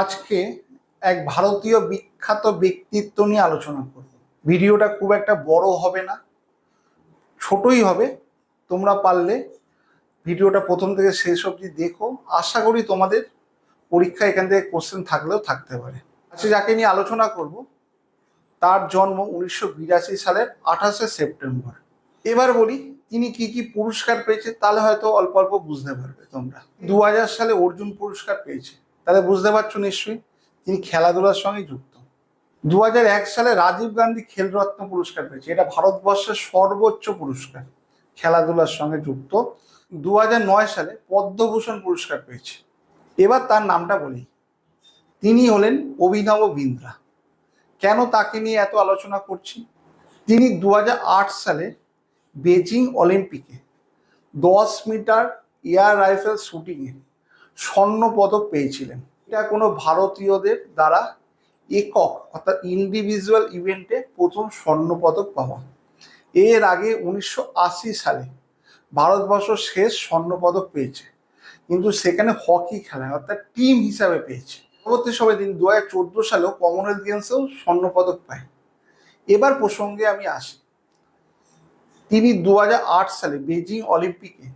আজকে এক ভারতীয় বিখ্যাত ব্যক্তিত্ব নিয়ে আলোচনা করব। ভিডিওটা খুব একটা বড় হবে না, ছোটই হবে। তোমরা পারলে ভিডিওটা প্রথম থেকে শেষ অবধি দেখো। আশা করি তোমাদের পরীক্ষা এখান থেকে কোশ্চেন থাকলেও থাকতে পারে। আচ্ছা যাকে নিয়ে আলোচনা করব, তার জন্ম উনিশশো বিরাশি সালের আঠাশে সেপ্টেম্বর। এবার বলি, তিনি কি কি পুরস্কার পেয়েছে, তাহলে হয়তো অল্প অল্প বুঝতে পারবে তোমরা। দু হাজার সালে অর্জুন পুরস্কার পেয়েছে। তাহলে বুঝতে পারছ নিশ্চয়ই, তিনি খেলাধুলার সঙ্গে যুক্ত। দু সালে রাজীব গান্ধী খেলরত্ন পুরস্কার পেয়েছে। এটা ভারতবর্ষের সর্বোচ্চ পুরস্কার, খেলাধুলার সঙ্গে যুক্ত। দু সালে পদ্মভূষণ পুরস্কার পেয়েছে। এবার তার নামটা বলি। তিনি হলেন অভিনব বিন্দ্রা। কেন তাকে নিয়ে এত আলোচনা করছি? তিনি দু হাজার আট সালে বেজিং অলিম্পিকে দশ মিটার এয়ার রাইফেল শুটিংয়ে স্বর্ণ পদক পেয়েছিলেন। এটা কোনো ভারতীয়দের দ্বারা একক, অর্থাৎ ইন্ডিভিজুয়াল ইভেন্টে প্রথম স্বর্ণ পদক পাওয়া। এর আগে উনিশশো আশি সালে ভারতবর্ষ শেষ স্বর্ণ পদক পেয়েছে। কিন্তু সেখানে হকি খেলায়, অর্থাৎ টিম হিসাবে পেয়েছে। পরবর্তী সময় তিনি দু হাজার চোদ্দ সালেও কমনওয়েলথ গেমসেও স্বর্ণ পদক পায়। এবার প্রসঙ্গে আমি আসি। তিনি দু হাজার আট সালে বেজিং অলিম্পিকে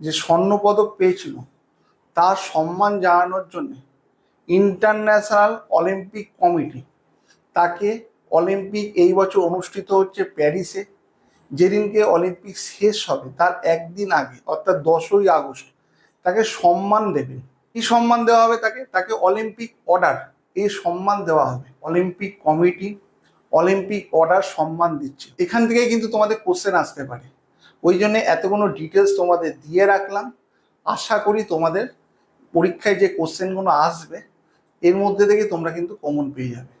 যে স্বর্ণ পদক পেয়েছিল তার সম্মান জানানোর জন্য ইন্টারন্যাশনাল অলিম্পিক কমিটি তাকে অলিম্পিক এই বছর অনুষ্ঠিত হচ্ছে প্যারিসে যেদিনকে অলিম্পিক শেষ হবে, তার একদিন আগে, অর্থাৎ দশই আগস্ট, তাকে সম্মান দেবেন কি সম্মান দেওয়া হবে তাকে? তাকে অলিম্পিক অর্ডার এই সম্মান দেওয়া হবে। অলিম্পিক কমিটি অলিম্পিক অর্ডার সম্মান দিচ্ছে। এখান থেকেই কিন্তু তোমাদের কোশ্চেন আসতে পারে। ওই জন্য এতগুলো ডিটেলস তোমাদের দিয়ে রাখলাম। আশা করি তোমাদের পরীক্ষায় যে কোশ্চেনগুলো আসবে এর মধ্যে থেকে তোমরা কিন্তু কমন পেয়ে যাবে।